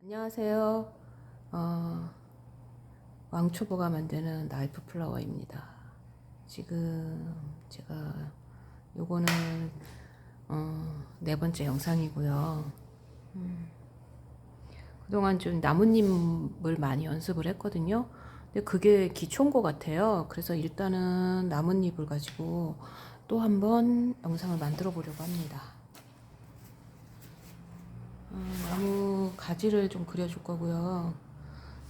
안녕하세요. 어, 왕초보가 만드는 나이프 플라워입니다. 지금 제가 요거는 어, 네 번째 영상이고요. 음, 그동안 좀 나뭇잎을 많이 연습을 했거든요. 근데 그게 기초인 것 같아요. 그래서 일단은 나뭇잎을 가지고 또 한번 영상을 만들어 보려고 합니다. 어, 나무 가지를 좀 그려줄 거고요.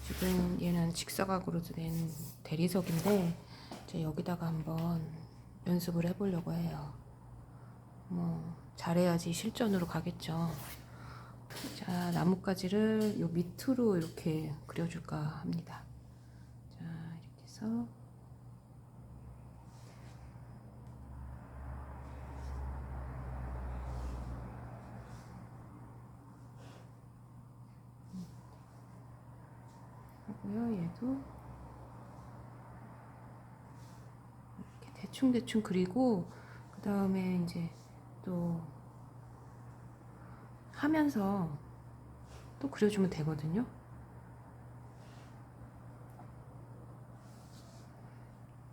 지금 얘는 직사각으로 된 대리석인데 이제 여기다가 한번 연습을 해보려고 해요. 뭐 잘해야지 실전으로 가겠죠. 자 나뭇가지를 요 밑으로 이렇게 그려줄까 합니다. 자 이렇게 해서 하고요. 얘도 이렇게 대충 대충 그리고 그 다음에 이제 또 하면서 또 그려주면 되거든요.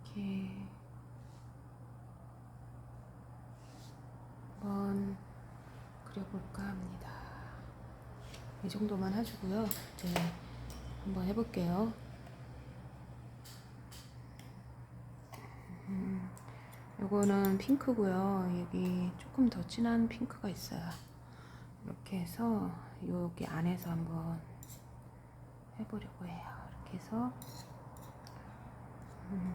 이렇게 한번 그려볼까 합니다. 이 정도만 해주고요. 이제 한번 해볼게요. 음, 요거는 핑크고요. 여기 조금 더 진한 핑크가 있어요. 이렇게 해서 여기 안에서 한번 해보려고 해요. 이렇게 해서 음,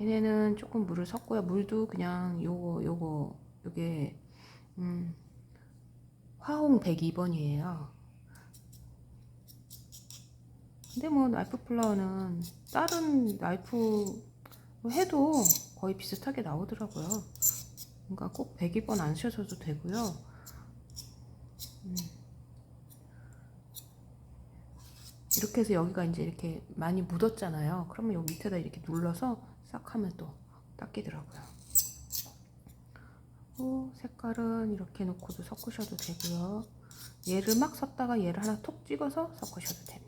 얘네는 조금 물을 섞고요. 물도 그냥 요거 요거 요게 음, 화홍 102번이에요. 근데 뭐 나이프 플라워는 다른 나이프 해도 거의 비슷하게 나오더라고요. 그러니까 꼭 102번 안 쓰셔도 되고요. 음. 이렇게 해서 여기가 이제 이렇게 많이 묻었잖아요. 그러면 여기 밑에다 이렇게 눌러서 싹 하면 또 닦이더라고요. 어, 색깔은 이렇게 놓고도 섞으셔도 되고요. 얘를 막 섞다가 얘를 하나 톡 찍어서 섞으셔도 됩니다.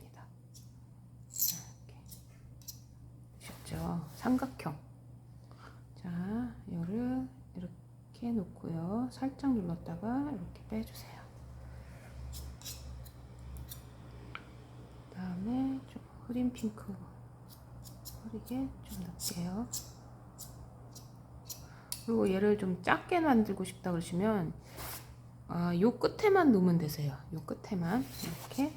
되셨죠? 삼각형. 자, 얘를 이렇게 놓고요. 살짝 눌렀다가 이렇게 빼주세요. 다음에 좀 흐린 핑크 흐리게 좀 넣을게요. 그리고 얘를 좀 작게 만들고 싶다 그러시면 아, 요 끝에만 놓으면 되세요. 요 끝에만 이렇게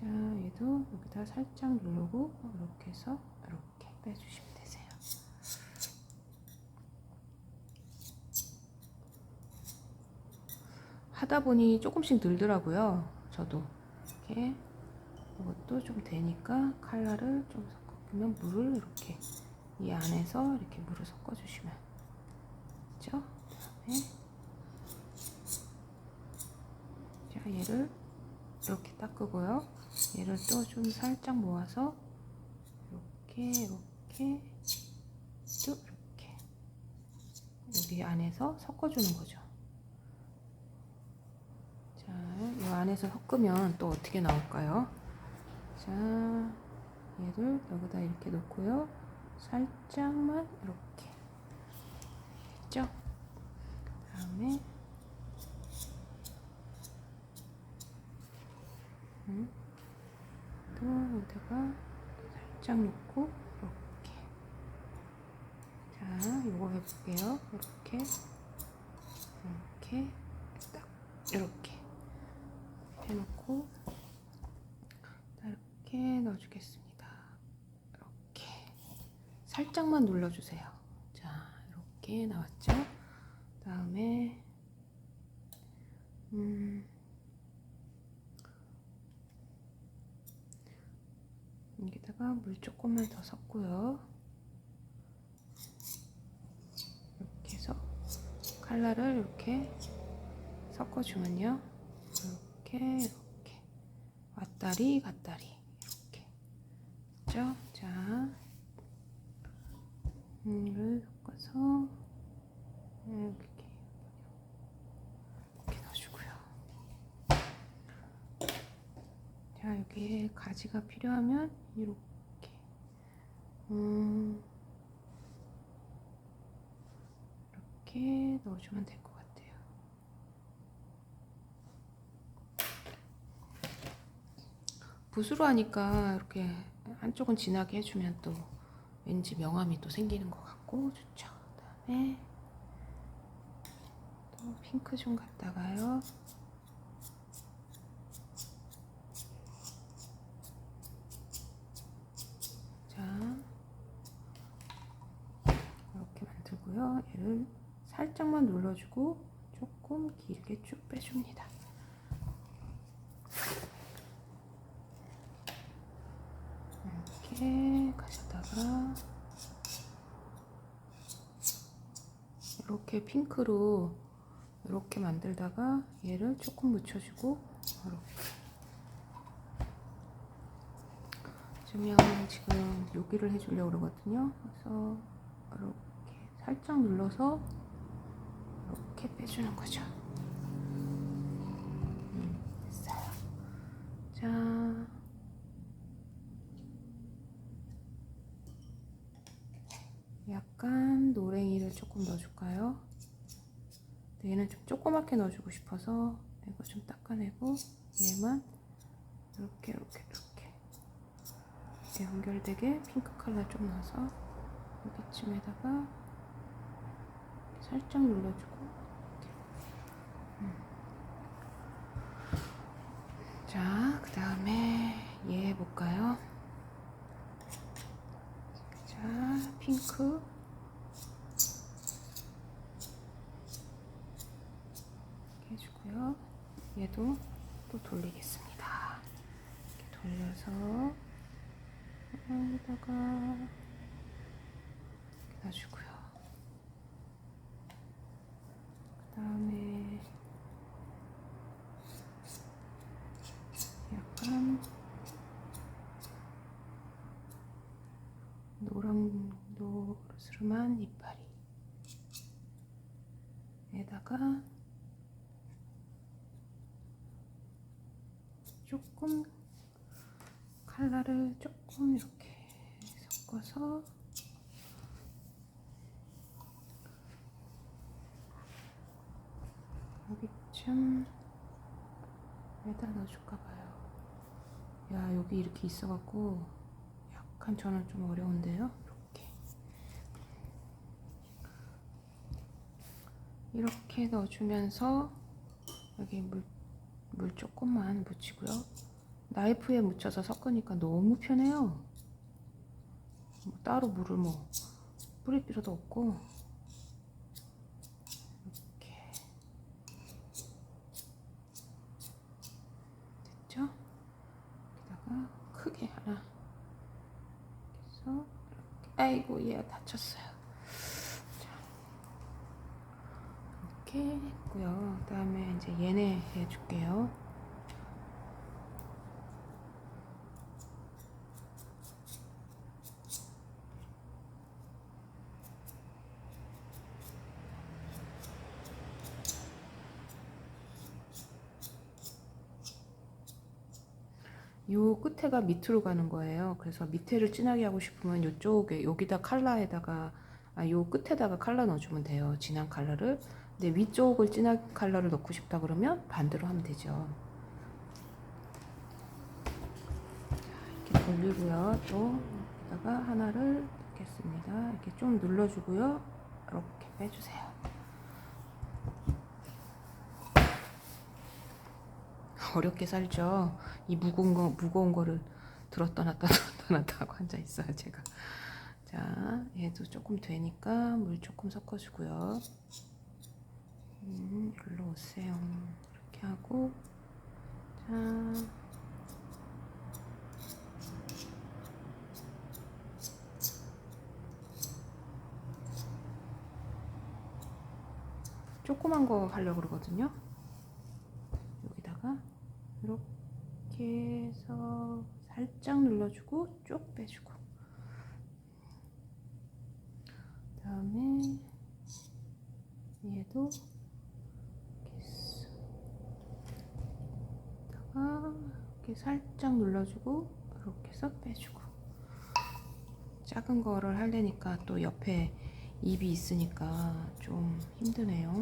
자 얘도 여기다 살짝 누르고 이렇게 해서 이렇게 빼주시면 되세요. 하다 보니 조금씩 늘더라고요. 저도 이렇게 이것도 좀 되니까 칼라를 좀 섞으면 물을 이렇게 이 안에서 이렇게 물을 섞어주시면 그죠? 그다음에 자 얘를 이렇게 닦으고요. 얘를 또 좀 살짝 모아서 이렇게 이렇게 또 이렇게 여기 안에서 섞어주는 거죠. 자, 이 안에서 섞으면 또 어떻게 나올까요? 자, 얘를 여기다 이렇게 놓고요. 살짝만 이렇게 했죠? 다음에 음, 또 여기다가 살짝 놓고 이렇게 자, 이거 해볼게요. 이렇게 이렇게 딱 이렇게 해놓고 이렇게 넣어주겠습니다. 이렇게 살짝만 눌러주세요. 자, 이렇게 나왔죠? 다음에 음, 여기다가 물 조금만 더 섞고요. 이렇게 해서 칼라를 이렇게 섞어주면요. 이렇게 이렇게 왔다리 갔다리 이렇게 그죠? 자를 섞어서 이렇게. 자 여기에 가지가 필요하면 이렇게 음, 이렇게 넣어주면 될 것 같아요. 붓으로 하니까 이렇게 한쪽은 진하게 해주면 또 왠지 명암이 또 생기는 것 같고 좋죠. 그다음에 또 핑크 좀 갖다가요. 자, 이렇게 만들고요. 얘를 살짝만 눌러주고 조금 길게 쭉 빼줍니다. 이렇게 가져다가 이렇게 핑크로 이렇게 만들다가 얘를 조금 묻혀주고 이렇게 지금 여기를 해주려고 그러거든요. 그래서 이렇게 살짝 눌러서 이렇게 빼주는 거죠. 음, 됐어요. 자. 약간 노랭이를 조금 넣어줄까요? 얘는 좀 조그맣게 넣어주고 싶어서 이거 좀 닦아내고 얘만 이렇게 이렇게 이렇게 연결되게 핑크 컬러 좀 넣어서 여기쯤에다가 살짝 눌러주고. 음. 자, 그 다음에 얘 해볼까요? 자, 핑크. 이렇게 해주고요. 얘도 또 돌리겠습니다. 이렇게 돌려서 여기다가 이렇게 놔주고요. 그 다음에 약간 노랑 노스름한 이파리 에다가 조금 칼라를 조금 이렇게 섞어서 여기쯤 에다 넣어줄까 봐요. 야 여기 이렇게 있어갖고 약간 저는 좀 어려운데요. 이렇게 넣어주면서 여기 물, 물 조금만 묻히고요. 나이프에 묻혀서 섞으니까 너무 편해요. 뭐 따로 물을 뭐 뿌릴 필요도 없고 이렇게 됐죠? 여기다가 크게 하나 그래서 이렇게 아이고 얘 다쳤어요. 이렇게 했고요. 그 다음에 이제 얘네 해줄게요. 요 끝에가 밑으로 가는 거예요. 그래서 밑에를 진하게 하고 싶으면 요쪽에 여기다 칼라에다가 아, 요 끝에다가 칼라 넣어주면 돼요. 진한 칼라를. 근데 위쪽을 진한 칼라를 넣고 싶다 그러면 반대로 하면 되죠. 이렇게 돌리고요. 또 여기다가 하나를 넣겠습니다. 이렇게 좀 눌러주고요. 이렇게 빼주세요. 어렵게 살죠. 이 무거운 거 무거운 거를 들었다 놨다 들었다 놨다 하고 앉아 있어요 제가. 자, 얘도 조금 되니까 물 조금 섞어주고요. 음, 일로 오세요. 이렇게 하고 자. 조그만 거 하려고 그러거든요. 여기다가 이렇게 해서 살짝 눌러주고 쭉 빼주고 얘도 이렇게 쓱. 다가 이렇게 눌러주고 이렇게 해서 빼주고 작은 거를 하려니까 또 옆에 입이 있으니까 좀 힘드네요.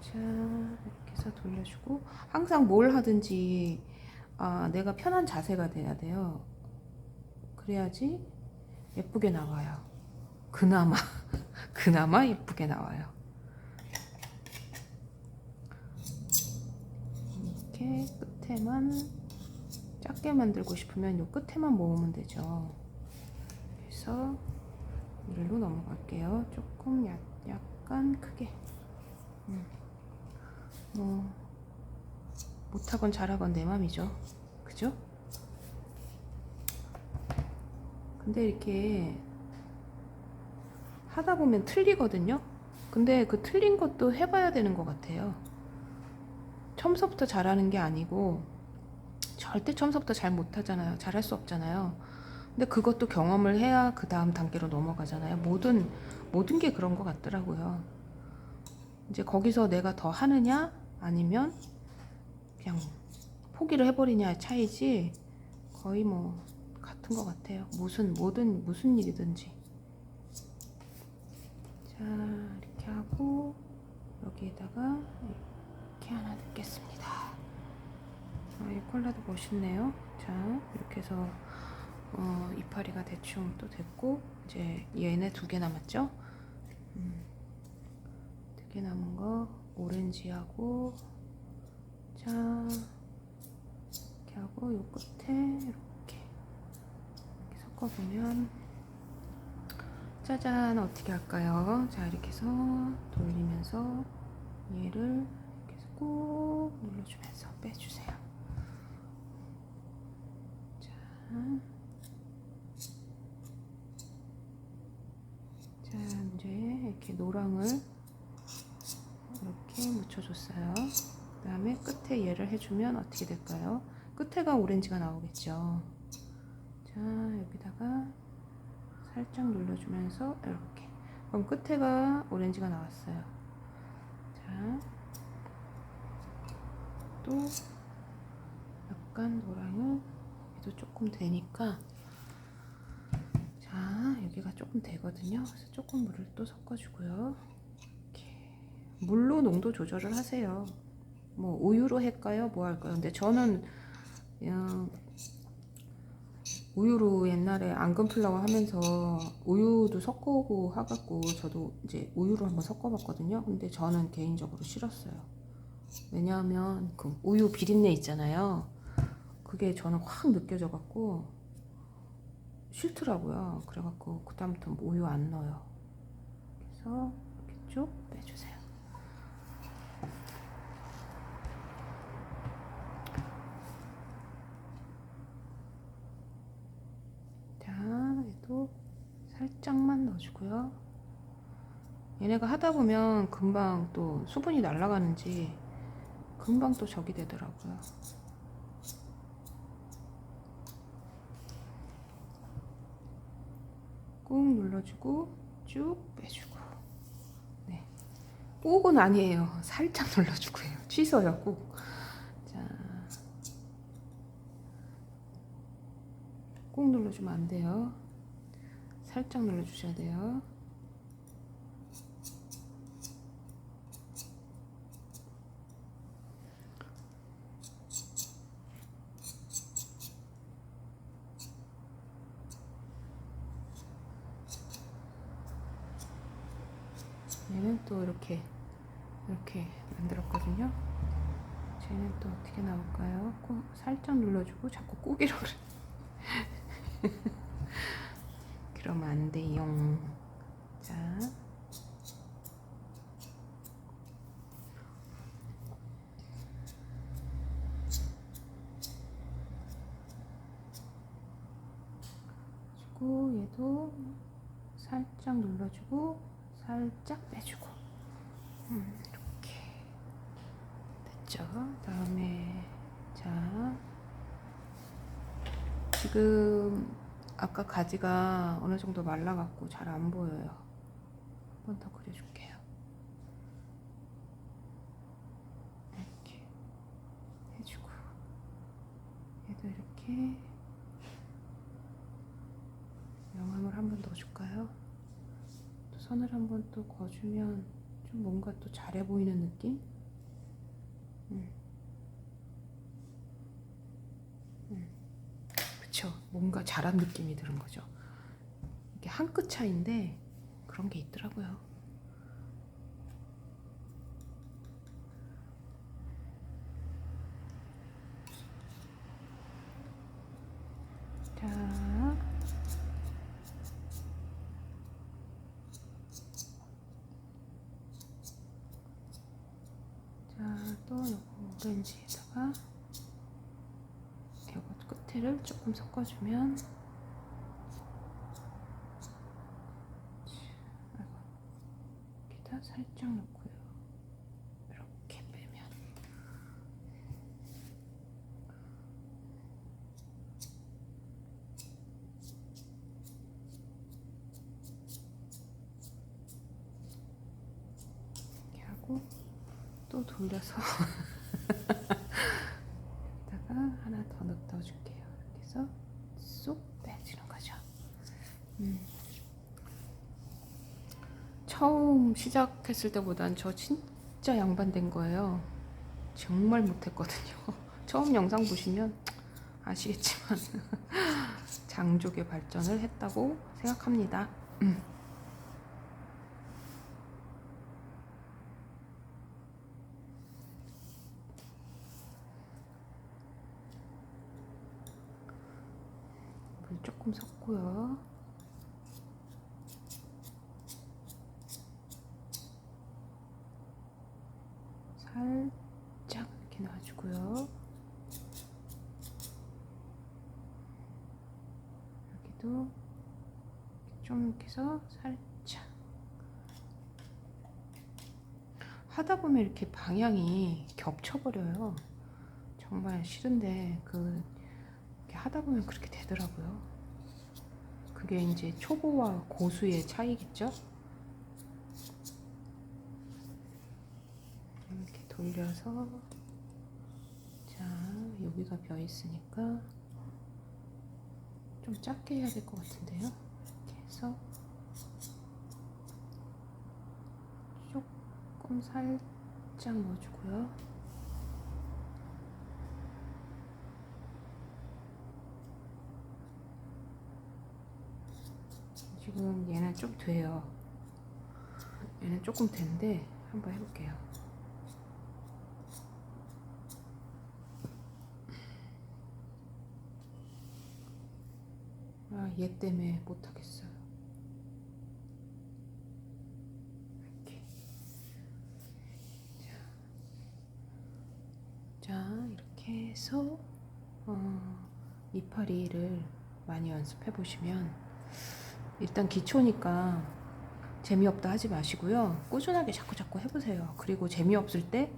자 이렇게 해서 돌려주고 항상 뭘 하든지 아, 내가 편한 자세가 돼야 돼요. 그래야지 예쁘게 나와요. 그나마 그나마 예쁘게 나와요. 이렇게 끝에만 작게 만들고 싶으면 요 끝에만 모으면 되죠. 그래서 일로 넘어갈게요. 조금 약, 약간 크게. 음. 뭐 못하건 잘하건 내 맘이죠. 그죠? 근데 이렇게 하다 보면 틀리거든요. 근데 그 틀린 것도 해봐야 되는 것 같아요. 처음서부터 잘하는 게 아니고 절대 처음서부터 잘 못하잖아요. 잘할 수 없잖아요. 근데 그것도 경험을 해야 그 다음 단계로 넘어가잖아요. 모든 모든 게 그런 것 같더라고요. 이제 거기서 내가 더 하느냐 아니면 그냥 포기를 해버리냐의 차이지 거의 뭐 같은 것 같아요. 무슨 뭐든 무슨 일이든지. 자 이렇게 하고 여기에다가 이렇게 하나 넣겠습니다. 아, 이 콜라도 멋있네요. 자 이렇게 해서 어, 이파리가 대충 또 됐고 이제 얘네 두 개 남았죠? 음, 두개 남은 거 오렌지하고 자 이렇게 하고 요 끝에 이렇게, 이렇게 섞어보면 짜잔 어떻게 할까요? 자 이렇게 해서 돌리면서 얘를 이렇게 해서 꾹 눌러주면서 빼주세요. 자, 자 이제 이렇게 노랑을 이렇게 묻혀줬어요. 그 다음에 끝에 얘를 해주면 어떻게 될까요? 끝에가 오렌지가 나오겠죠. 자 여기다가 살짝 눌러주면서 이렇게 그럼 끝에가 오렌지가 나왔어요. 자, 또 약간 노랑을 여기도 조금 되니까 자 여기가 조금 되거든요. 그래서 조금 물을 또 섞어주고요. 이렇게 물로 농도 조절을 하세요. 뭐 우유로 할까요? 뭐 할까요? 근데 저는 그냥 우유로 옛날에 앙금플라워 하면서 우유도 섞어오고 하갖고 저도 이제 우유로 한번 섞어봤거든요. 근데 저는 개인적으로 싫었어요. 왜냐하면 그 우유 비린내 있잖아요. 그게 저는 확 느껴져갖고 싫더라고요. 그래갖고 그다음부터 우유 안 넣어요. 그래서 이렇게 쭉 빼주세요. 자, 얘도 살짝만 넣어주고요. 얘네가 하다 보면 금방 또 수분이 날아가는지 금방 또 적이 되더라고요. 꾹 눌러주고 쭉 빼주고 네. 꼭은 아니에요. 살짝 눌러주고요. 취소요 꼭. 자, 꾹 눌러주면 안 돼요. 살짝 눌러주셔야 돼요. 얘는 또 이렇게 이렇게 만들었거든요. 쟤는 또 어떻게 나올까요? 꼭 살짝 눌러주고 자꾸 꾸기로 그래. 그러면 안 돼요. 자. 주고 얘도 살짝 눌러주고 살짝 빼주고 음, 이렇게 됐죠. 다음에 지금 아까 가지가 어느 정도 말라갖고 잘 안 보여요. 한 번 더 그려줄게요. 이렇게 해주고 얘도 이렇게 명암을 한 번 더 줄까요? 또 선을 한 번 또 거주면 좀 뭔가 또 잘해 보이는 느낌? 뭔가 잘한 느낌이 드는 거죠. 이게 한 끗 차인데 그런 게 있더라고요. 자. 자, 또 요거 오렌지에다가 끝에를 조금 섞어주면 여기다 살짝 넣고요. 이렇게 빼면 이렇게 하고 또 돌려서 여기다가 하나 더 넣어줄게요. 해서 쏙 빼주는 거죠. 음. 처음 시작했을 때보단 저 진짜 양반된 거예요. 정말 못했거든요. 처음 영상 보시면 아시겠지만 장족의 발전을 했다고 생각합니다. 음. 물 조금 섞고요. 살짝 이렇게 놔주고요. 여기도 좀 이렇게 해서 살짝 하다 보면 이렇게 방향이 겹쳐버려요. 정말 싫은데 그 하다 보면 그렇게 되더라고요. 그게 이제 초보와 고수의 차이겠죠? 이렇게 돌려서 자 여기가 벼 있으니까 좀 작게 해야 될 것 같은데요. 이렇게 해서 조금 살짝 넣어주고요. 지금 얘는 좀 돼요. 얘는 조금 된데 한번 해볼게요. 아, 얘 때문에 못하겠어요. 이렇게. 자, 자, 이렇게 해서 어, 이파리를 많이 연습해 보시면 일단 기초니까 재미없다 하지 마시고요. 꾸준하게 자꾸 자꾸 해보세요. 그리고 재미없을 때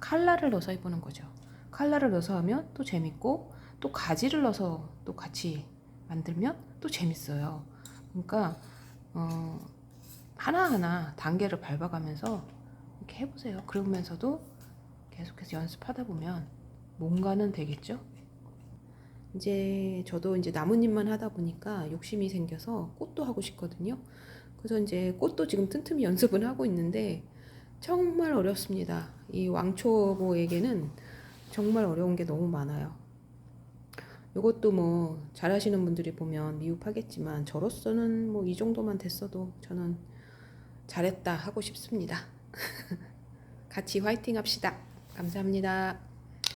칼라를 넣어서 해보는 거죠. 칼라를 넣어서 하면 또 재밌고 또 가지를 넣어서 또 같이 만들면 또 재밌어요. 그러니까 어, 하나하나 단계를 밟아가면서 이렇게 해보세요. 그러면서도 계속해서 연습하다 보면 뭔가는 되겠죠? 이제 저도 이제 나뭇잎만 하다 보니까 욕심이 생겨서 꽃도 하고 싶거든요. 그래서 이제 꽃도 지금 틈틈이 연습은 하고 있는데 정말 어렵습니다. 이 왕초보에게는 정말 어려운 게 너무 많아요. 이것도 뭐 잘하시는 분들이 보면 미흡하겠지만 저로서는 뭐 이 정도만 됐어도 저는 잘했다 하고 싶습니다. 같이 화이팅 합시다. 감사합니다.